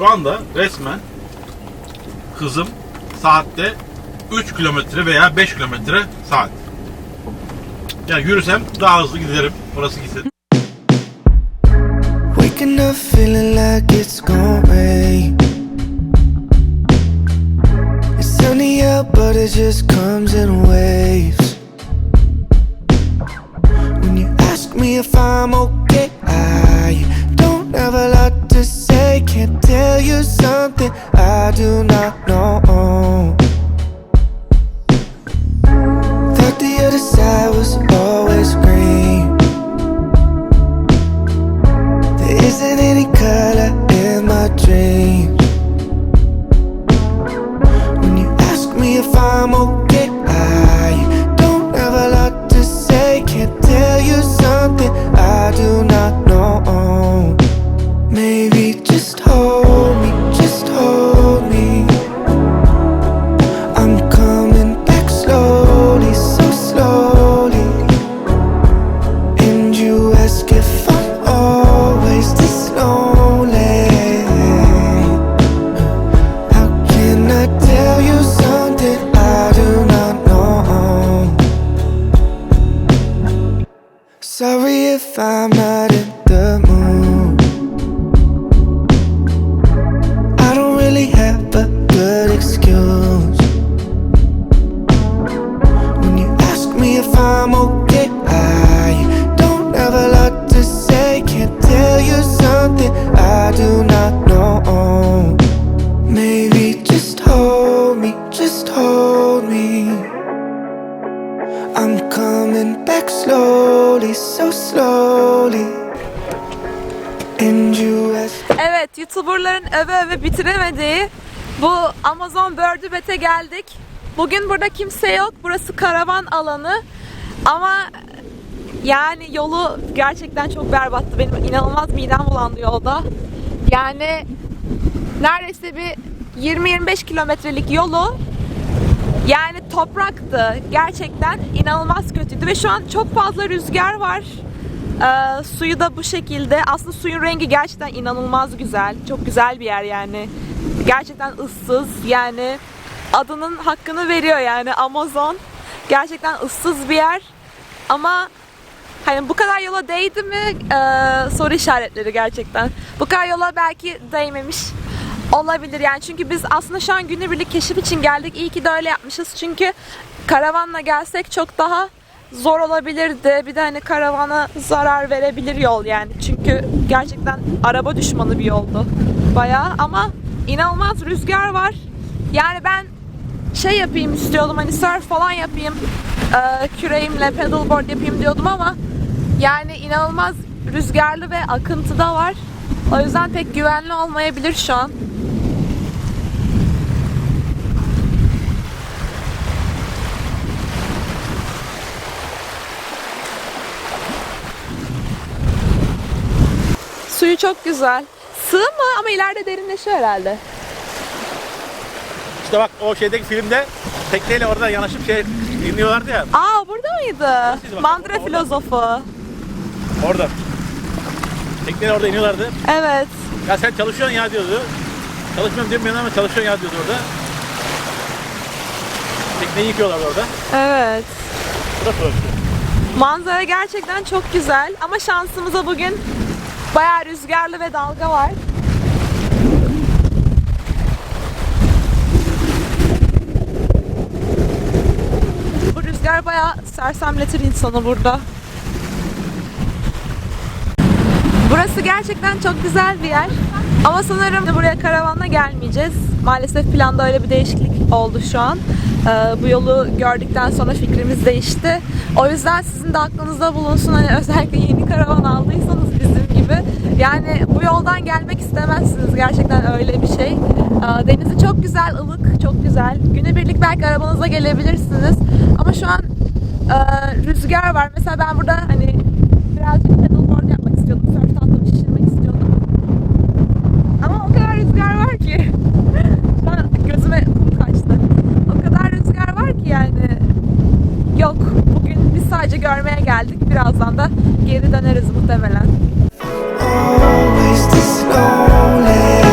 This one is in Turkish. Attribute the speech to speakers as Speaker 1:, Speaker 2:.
Speaker 1: Şu anda resmen hızım saatte 3 kilometre veya 5 kilometre saat. Yani yürüsem daha hızlı giderim. Orası gitsin.
Speaker 2: Waking up feeling like it's gonna rain. It's sunny out, but it just comes in waves. When you ask me if I'm okay, tell you something I do not know. And you I'm coming back slowly, so slowly. And you.
Speaker 3: Evet, YouTuber'ların öve öve bitiremediği bu Amazon Bördübet'e geldik. Bugün burada kimse yok. Burası karavan alanı. Ama yani yolu gerçekten çok berbattı. Benim inanılmaz midem bulandı yolda. Yani neredeyse bir 20-25 kilometrelik yolu yani topraktı. Gerçekten inanılmaz kötüydü ve şu an çok fazla rüzgar var. Ee, suyu da bu şekilde. Aslında suyun rengi gerçekten inanılmaz güzel. Çok güzel bir yer yani. Gerçekten ıssız yani adının hakkını veriyor yani Amazon. Gerçekten ıssız bir yer. Ama hani bu kadar yola değdi mi? Ee, soru işaretleri gerçekten. Bu kadar yola belki değmemiş olabilir yani çünkü biz aslında şu an günübirlik keşif için geldik. İyi ki de öyle yapmışız çünkü karavanla gelsek çok daha zor olabilirdi. Bir de hani karavana zarar verebilir yol yani. Çünkü gerçekten araba düşmanı bir yoldu. Bayağı ama inanılmaz rüzgar var. Yani ben şey yapayım istiyordum hani surf falan yapayım. Ee, küreğimle pedalboard yapayım diyordum ama yani inanılmaz rüzgarlı ve akıntı da var. O yüzden pek güvenli olmayabilir şu an. Suyu çok güzel. Sığ mı ama ileride derinleşiyor herhalde.
Speaker 1: İşte bak o şeydeki filmde tekneyle oradan yanaşıp şey iniyorlardı ya.
Speaker 3: Aa burada mıydı?
Speaker 1: Siz
Speaker 3: Mandıra
Speaker 1: orada.
Speaker 3: filozofu.
Speaker 1: Orada. Tekneyle orada iniyorlardı.
Speaker 3: Evet.
Speaker 1: Ya sen çalışıyorsun ya diyordu. Çalışmıyorum diyorum ben ama çalışıyorsun ya diyordu orada. Tekneyi yıkıyorlardı orada.
Speaker 3: Evet.
Speaker 1: Bu da profil.
Speaker 3: Manzara gerçekten çok güzel ama şansımıza bugün bayağı rüzgarlı ve dalga var. Bu rüzgar bayağı sersemletir insanı burada. Burası gerçekten çok güzel bir yer. Ama sanırım buraya karavanla gelmeyeceğiz. Maalesef planda öyle bir değişiklik oldu şu an. Ee, bu yolu gördükten sonra fikrimiz değişti. O yüzden sizin de aklınızda bulunsun. Hani özellikle yeni karavan aldıysanız bizim gibi. Yani bu yoldan gelmek istemezsiniz. Gerçekten öyle bir şey. Denizi çok güzel, ılık, çok güzel. Günübirlik belki arabanıza gelebilirsiniz. Ama şu an rüzgar var. Mesela ben burada hani birazcık pedalboard yapmak istiyordum. Surf tahtımı şişirmek istiyordum. Ama o kadar rüzgar var ki. Şu gözüme kum kaçtı. O kadar rüzgar var ki yani. Yok. Bugün biz sadece görmeye geldik. Birazdan da geri döneriz muhtemelen. always this lonely.